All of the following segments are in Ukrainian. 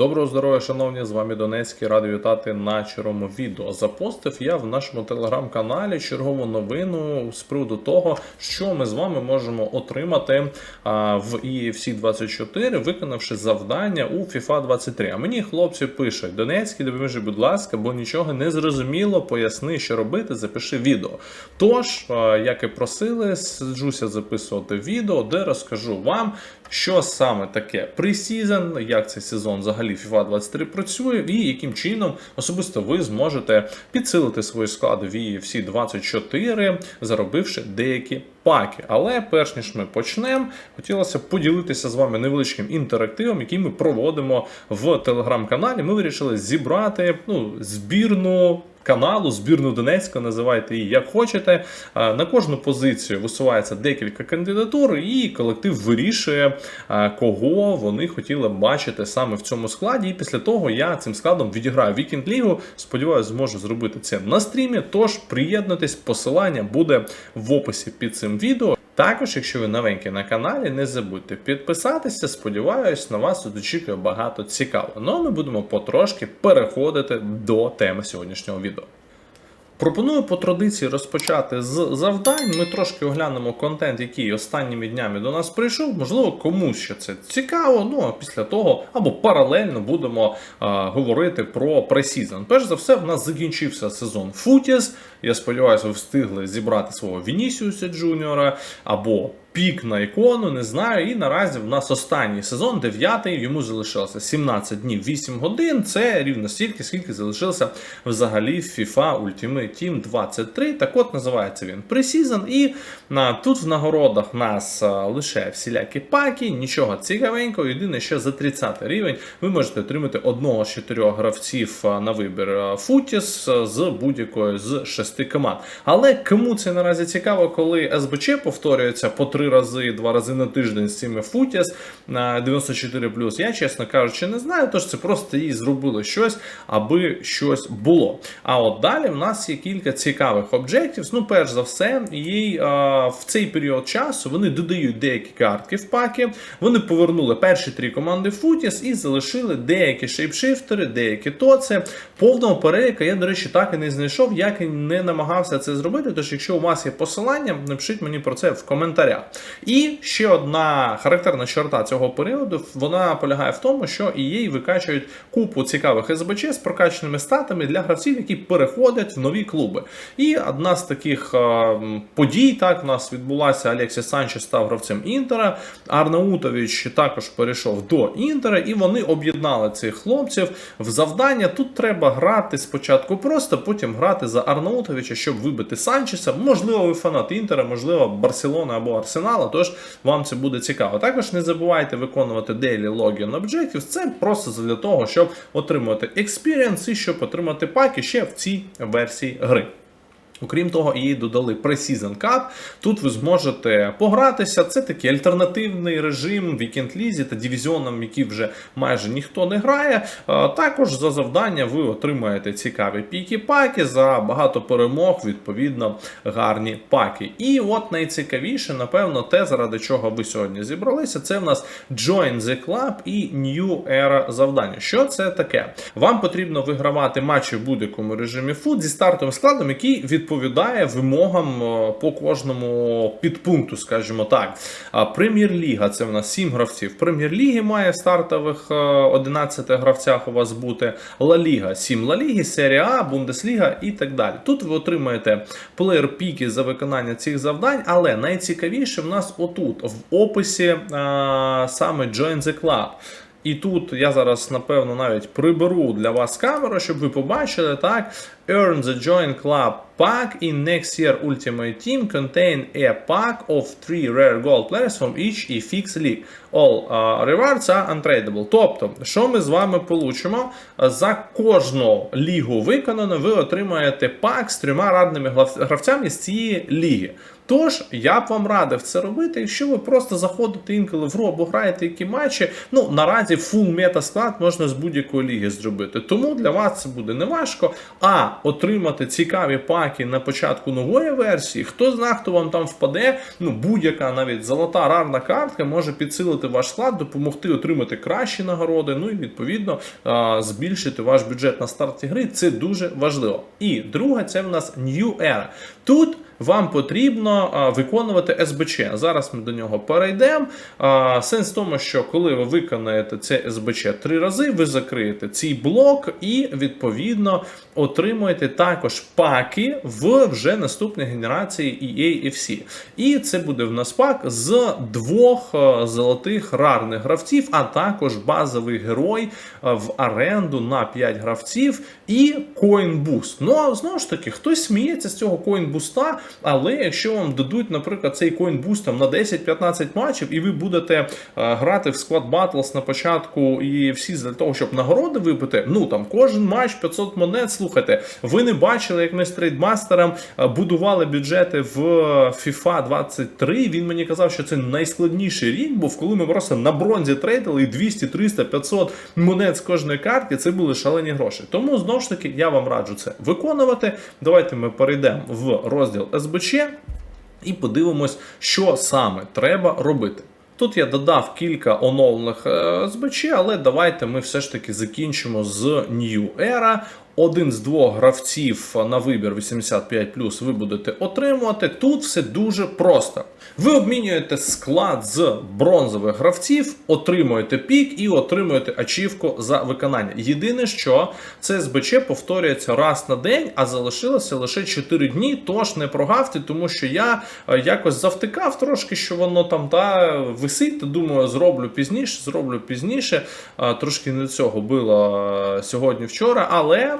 Доброго здоров'я, шановні! З вами Донецький. Радий вітати на червому відео. Запостив я в нашому телеграм-каналі чергову новину з приводу того, що ми з вами можемо отримати в EFC 24, виконавши завдання у FIFA 23. А мені хлопці пишуть: Донецький, допоможи, будь ласка, бо нічого не зрозуміло. Поясни, що робити, запиши відео. Тож, як і просили, сиджуся записувати відео, де розкажу вам, що саме таке пресізон, як цей сезон взагалі FIFA 23 працює, і яким чином особисто ви зможете підсилити свої склади в всі 24, заробивши деякі паки. Але перш ніж ми почнемо, хотілося б поділитися з вами невеличким інтерактивом, який ми проводимо в телеграм-каналі. Ми вирішили зібрати ну, збірну каналу, збірну Донецька, називайте її як хочете. На кожну позицію висувається декілька кандидатур, і колектив вирішує, кого вони хотіли бачити саме в цьому складі. І після того я цим складом відіграю Вікінг Лігу. Сподіваюся, зможу зробити це на стрімі. Тож приєднуйтесь, посилання буде в описі під цим відео. Також, якщо ви новенькі на каналі, не забудьте підписатися. Сподіваюсь, на вас тут очікує багато цікавого. Ну а ми будемо потрошки переходити до теми сьогоднішнього відео. Пропоную по традиції розпочати з завдань. Ми трошки оглянемо контент, який останніми днями до нас прийшов. Можливо, комусь ще це цікаво. Ну а після того або паралельно будемо а, говорити про пресізон. Перш за все, в нас закінчився сезон Футіс. Я сподіваюся, ви встигли зібрати свого Вінісіуса Джуніора або пік на ікону, не знаю. І наразі в нас останній сезон, дев'ятий, йому залишилося 17 днів, 8 годин. Це рівно стільки, скільки залишилося взагалі FIFA Ultimate Team 23. Так от називається він Precision. І а, тут в нагородах нас лише всілякі паки, нічого цікавенького. Єдине, що за 30 рівень ви можете отримати одного з чотирьох гравців на вибір Футіс з будь-якої з шести команд. Але кому це наразі цікаво, коли СБЧ повторюється по три рази, два рази на тиждень з цими Футіс на 94 я, чесно кажучи, не знаю. Тож це просто їй зробили щось, аби щось було. А от далі в нас є кілька цікавих об'єктів. Ну, перш за все, їй а, в цей період часу вони додають деякі картки в паки. Вони повернули перші три команди Футіс і залишили деякі шейпшифтери, деякі тоци. Повного переліка я, до речі, так і не знайшов, як і не намагався це зробити. Тож, якщо у вас є посилання, напишіть мені про це в коментарях. І ще одна характерна черта цього періоду вона полягає в тому, що EA викачують купу цікавих СБЧ з прокачаними статами для гравців, які переходять в нові клуби. І одна з таких е, подій так у нас відбулася. Алексій Санчес став гравцем Інтера. Арнаутович також перейшов до Інтера, і вони об'єднали цих хлопців в завдання. Тут треба грати спочатку просто, потім грати за Арнаутовича, щоб вибити Санчеса. Можливо, ви фанат Інтера, можливо, Барселона або Арсенала. Тож вам це буде цікаво. Також не забувайте виконувати Daily Login Objectives. Це просто для того, щоб отримувати experience і щоб отримати паки ще в цій версії гри. Окрім того, її додали Pre-Season Cup. Тут ви зможете погратися. Це такий альтернативний режим Weekend Лізі та дивізіонам, які вже майже ніхто не грає. Також за завдання ви отримаєте цікаві піки-паки, за багато перемог, відповідно, гарні паки. І от найцікавіше, напевно, те, заради чого ви сьогодні зібралися, це в нас Join the Club і New Era завдання. Що це таке? Вам потрібно вигравати матчі в будь-якому режимі фут зі стартовим складом, який відповідає відповідає вимогам е, по кожному підпункту, скажімо так. Прем'єр-ліга це в нас 7 гравців. Прем'єр-ліги має стартових е, 11 гравцях у вас бути Ла Ліга, 7 Ла Ліги, Серія А, Бундесліга і так далі. Тут ви отримаєте плеєр-піки за виконання цих завдань, але найцікавіше в нас отут, в описі а, саме Join the Club. І тут я зараз, напевно, навіть приберу для вас камеру, щоб ви побачили так. Earn the Join Club pack in next year Ultimate Team contain a pack of three rare gold players from each EFX League. All uh, rewards are untradeable. Тобто, що ми з вами получимо? За кожну лігу виконано, ви отримаєте пак з трьома радними гравцями з цієї ліги. Тож, я б вам радив це робити, якщо ви просто заходите інколи в гру або граєте які матчі. Ну, наразі фул мета склад можна з будь-якої ліги зробити. Тому для вас це буде не важко. А отримати цікаві паки на початку нової версії. Хто знає, хто вам там впаде, ну будь-яка навіть золота рарна картка може підсилити ваш склад, допомогти отримати кращі нагороди. Ну і відповідно збільшити ваш бюджет на старті гри. Це дуже важливо. І друге, це в нас New Era. Тут вам потрібно виконувати СБЧ. Зараз ми до нього перейдемо. Сенс в тому, що коли ви виконаєте це СБЧ три рази, ви закриєте цей блок і відповідно отримуєте також паки в вже наступній генерації EA FC. І це буде в нас пак з двох золотих рарних гравців, а також базовий герой в оренду на 5 гравців і коінбуст. Ну знову ж таки, хтось сміється з цього коінбуста, але якщо вам дадуть, наприклад, цей коінбуст там на 10-15 матчів, і ви будете е, грати в склад Battles на початку і всі для того, щоб нагороди випити, ну там кожен матч 500 монет. Слухайте, ви не бачили, як ми з трейдмастером е, будували бюджети в FIFA 23. Він мені казав, що це найскладніший рік був, коли ми просто на бронзі трейдили і 200, 300, 500 монет з кожної картки. Це були шалені гроші. Тому знову ж таки я вам раджу це виконувати. Давайте ми перейдемо в розділ СБЧ і подивимось, що саме треба робити. Тут я додав кілька оновлених е, СБЧ, але давайте ми все ж таки закінчимо з New Era. Один з двох гравців на вибір 85 ви будете отримувати. Тут все дуже просто. Ви обмінюєте склад з бронзових гравців, отримуєте пік і отримуєте ачівку за виконання. Єдине, що це СБЧ повторюється раз на день, а залишилося лише 4 дні. Тож не прогавте, тому що я е, якось завтикав трошки, що воно там та висить. Думаю, зроблю пізніше, зроблю пізніше. Е, Трошки не цього було е, сьогодні-вчора, але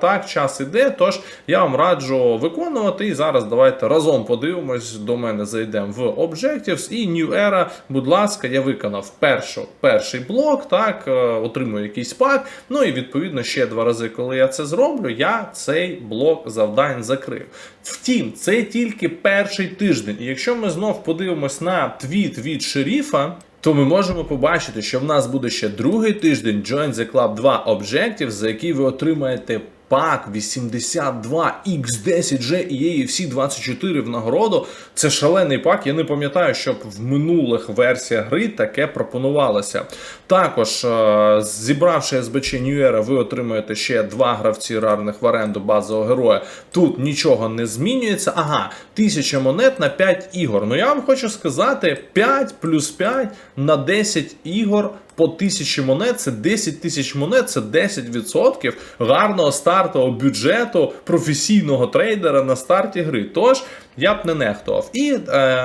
так, час іде. Тож я вам раджу виконувати. І зараз давайте разом подивимось. До мене зайдемо в Objectives і New Era. Будь ласка, я виконав першу, перший блок, так, е, отримую якийсь пак. Ну і відповідно ще два рази, коли я це зроблю, я цей блок завдань закрив. Втім, це тільки перший тиждень. І якщо ми знов подивимось на твіт від шеріфа. То ми можемо побачити, що в нас буде ще другий тиждень Join the Club 2 Objectives, за який ви отримаєте пак 82 X10G і всі 24 в нагороду. Це шалений пак. Я не пам'ятаю, щоб в минулих версіях гри таке пропонувалося. Також, е, зібравши СБЧ Era, ви отримаєте ще два гравці рарних в оренду базового героя. Тут нічого не змінюється. Ага, 1000 монет на 5 ігор. Ну я вам хочу сказати, 5 плюс 5 на 10 ігор. По 1000 монет це 10 тисяч монет, це 10% гарного стартового бюджету професійного трейдера на старті гри. Тож я б не нехтував. І е,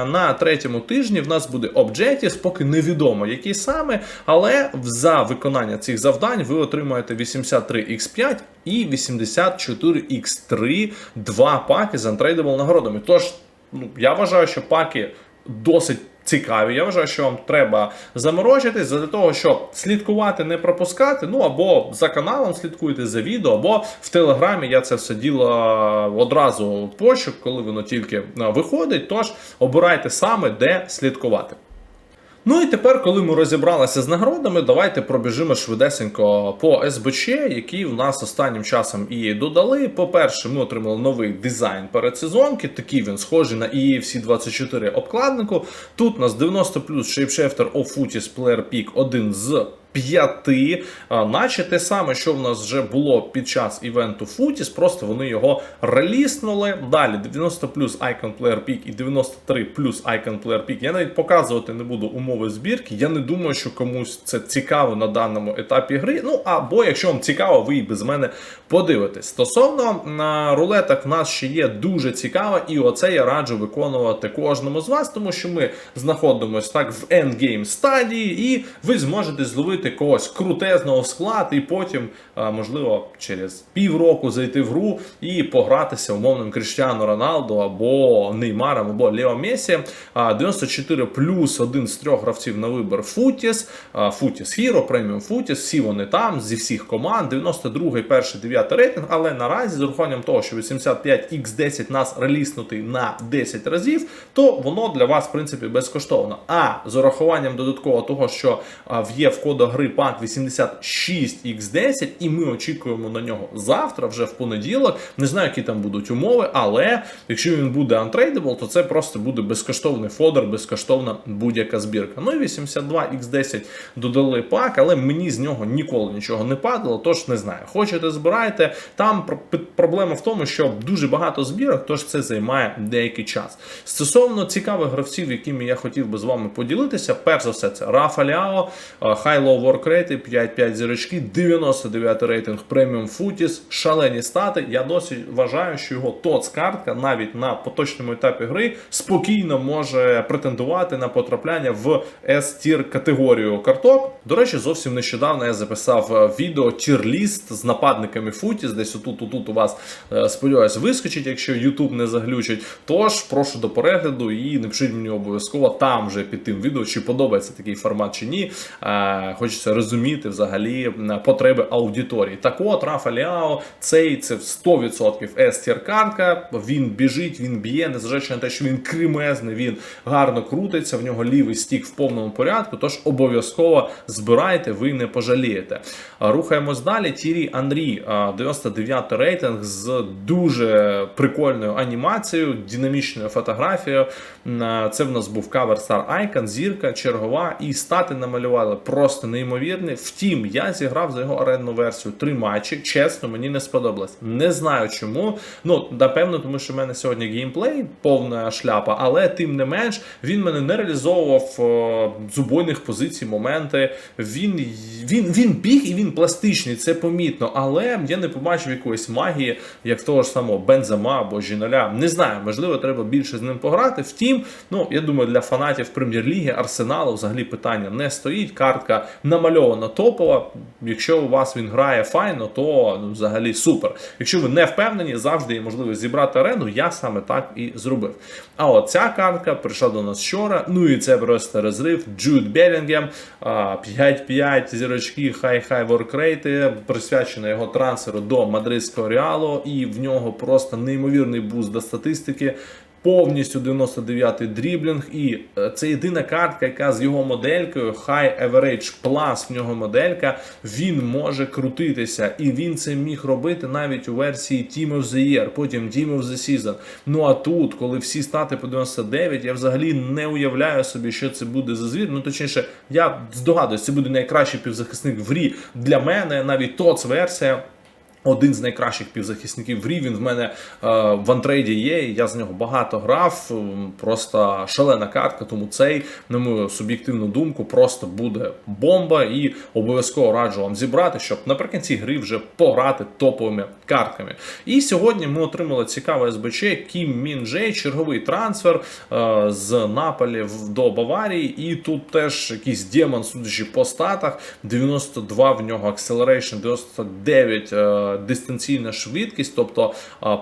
на третьому тижні в нас буде Objectives, поки невідомо який саме, але за виконання цих завдань ви отримаєте 83x5 і 84x3 два паки з untradeable нагородами. Тож, ну, я вважаю, що паки досить. Цікаві, я вважаю, що вам треба заморочитись для того, щоб слідкувати, не пропускати. Ну або за каналом слідкуйте за відео, або в телеграмі я це все діло одразу пощу, коли воно тільки виходить. Тож обирайте саме де слідкувати. Ну і тепер, коли ми розібралися з нагородами, давайте пробіжимо швидесенько по СБЧ, які в нас останнім часом і додали. По-перше, ми отримали новий дизайн передсезонки. Такий він схожий на EFC 24 обкладнику. Тут у нас 90 плюс Shapeshifter of Footies Player Peak один з п'яти, наче те саме, що в нас вже було під час івенту Футіс, просто вони його реліснули. Далі 90 плюс Icon Player Peak і 93 плюс Icon Player Peak. Я навіть показувати не буду умови збірки. Я не думаю, що комусь це цікаво на даному етапі гри. Ну або якщо вам цікаво, ви і без мене подивитесь. Стосовно на рулеток, в нас ще є дуже цікаво, і оце я раджу виконувати кожному з вас, тому що ми знаходимося так в endgame стадії, і ви зможете зловити купити когось крутезного в склад, і потім, можливо, через півроку зайти в гру і погратися умовним Кріштіану Роналду або Неймаром, або Лео Месі. 94 плюс один з трьох гравців на вибір Футіс, Футіс Hero, преміум Футіс, всі вони там, зі всіх команд. 92-й, перший, 9 рейтинг, але наразі, з урахуванням того, що 85X10 нас реліснутий на 10 разів, то воно для вас, в принципі, безкоштовно. А з урахуванням додатково того, що є в кодах гри пак 86X10, і ми очікуємо на нього завтра, вже в понеділок. Не знаю, які там будуть умови, але якщо він буде untradeable, то це просто буде безкоштовний фодер, безкоштовна будь-яка збірка. Ну і 82X10 додали пак, але мені з нього ніколи нічого не падало, тож не знаю. Хочете збирайте. Там проблема в тому, що дуже багато збірок, тож це займає деякий час. Стосовно цікавих гравців, якими я хотів би з вами поділитися, перш за все, це Рафа Ляо, Low 5-5 зірочки, 99 рейтинг преміум Футіс, шалені стати. Я досі вважаю, що його ТОЦ картка навіть на поточному етапі гри спокійно може претендувати на потрапляння в S-тір категорію карток. До речі, зовсім нещодавно я записав е, відео тір-ліст з нападниками Футіс. Десь отут, отут у вас е, сподіваюсь, вискочить, якщо YouTube не заглючить. Тож прошу до перегляду і напишіть мені обов'язково там вже під тим відео, чи подобається такий формат чи ні. Е, Хочеться розуміти взагалі потреби аудиторії. Так от, Рафа Ліао, цей це 100% S-тір картка. Він біжить, він б'є, незважаючи на те, що він кремезний, він гарно крутиться, в нього лівий стік в повному порядку. Тож обов'язково збирайте, ви не пожалієте. Рухаємось далі. Тірі Андрій, а, 99 рейтинг з дуже прикольною анімацією, динамічною фотографією. Це в нас був кавер Star Icon, зірка, чергова, і стати намалювали просто неймовірні. Втім, я зіграв за його орендну версію три матчі. Чесно, мені не сподобалось. Не знаю чому. Ну, напевно, тому що в мене сьогодні геймплей, повна шляпа, але тим не менш він мене не реалізовував е, з убойних позицій, моменти. Він, він, він біг і він пластичний, це помітно. Але я не побачив якоїсь магії, як того ж самого Бензема або Жіналя. Не знаю, можливо, треба більше з ним пограти. Втім, ну я думаю, для фанатів прем'єр-ліги Арсеналу взагалі питання не стоїть. Картка намальована топова. Якщо у вас він грає файно, то ну, взагалі супер. Якщо ви не впевнені, завжди є можливість зібрати арену. Я саме так і зробив. А от ця картка прийшла до нас вчора. Ну і це просто розрив. Джуд Белінгем, 5-5 зірочки, хай-хай воркрейти, присвячена його трансферу до мадридського реалу, і в нього просто неймовірний буст до статистики. Повністю 99-й дріблінг, і е, це єдина картка, яка з його моделькою High Average Plus в нього моделька, він може крутитися, і він це міг робити навіть у версії Team of the Year, потім Team of the Season. Ну а тут, коли всі стати по 99, я взагалі не уявляю собі, що це буде за звір. Ну точніше, я здогадуюсь, це буде найкращий півзахисник в грі для мене, навіть ТОЦ версія. Один з найкращих півзахисників в грі. В мене е, в антрейді є. Я з нього багато грав. Просто шалена картка. Тому цей, на мою суб'єктивну думку, просто буде бомба. І обов'язково раджу вам зібрати, щоб наприкінці гри вже пограти топовими картками. І сьогодні ми отримали цікаве СБЧ Кім Мін Джей, черговий трансфер е, з Наполі до Баварії. І тут теж якийсь демон, судячи по статах. 92 в нього acceleration, 99 е, дистанційна швидкість, тобто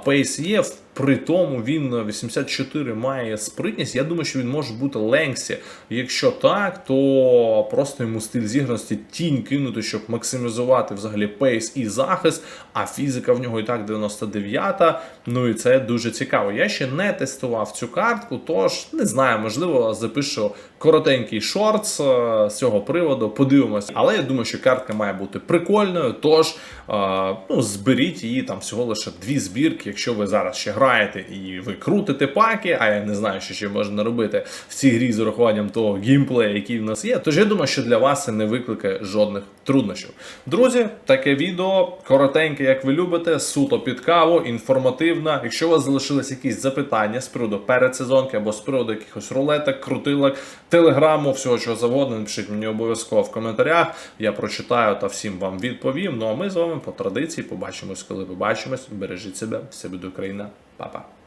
пейс є. При тому він 84 має спритність. Я думаю, що він може бути Ленксі. Якщо так, то просто йому стиль зіграності тінь кинути, щоб максимізувати взагалі пейс і захист. А фізика в нього і так 99-та. Ну і це дуже цікаво. Я ще не тестував цю картку, тож не знаю, можливо, запишу коротенький шортс е, з цього приводу. Подивимося. Але я думаю, що картка має бути прикольною. Тож е, ну, зберіть її там всього лише дві збірки, якщо ви зараз ще граєте і ви крутите паки, а я не знаю, що ще можна робити в цій грі з урахуванням того геймплею, який в нас є. Тож я думаю, що для вас це не викликає жодних труднощів. Друзі, таке відео коротеньке, як ви любите, суто під каву, інформативна. Якщо у вас залишились якісь запитання з приводу передсезонки або з приводу якихось рулеток, крутилок, телеграму, всього чого завгодно, напишіть мені обов'язково в коментарях. Я прочитаю та всім вам відповім. Ну а ми з вами по традиції побачимось, коли побачимось. Бережіть себе, все буде Україна, Pa, pa.